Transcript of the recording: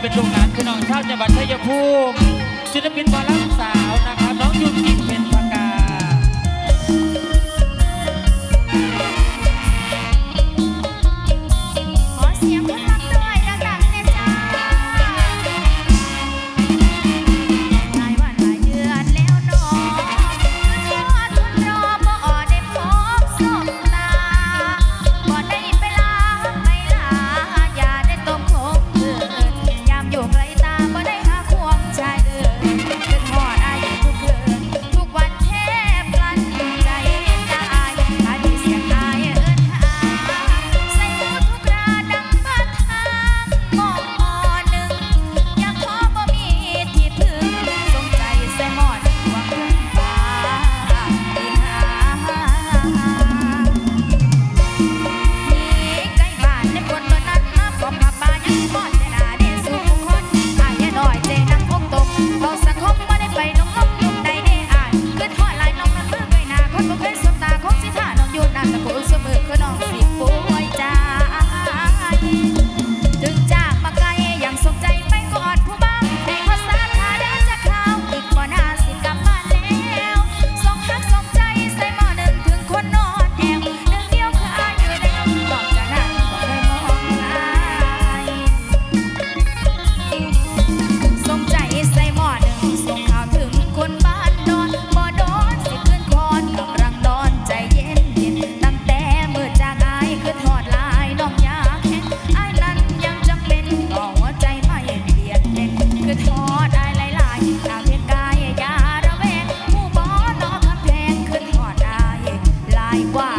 เป็นโรงหลานพี่น้องชาวจังหวัดชัยภูมิศิลปินบอลลัง It's hot. ายกว่า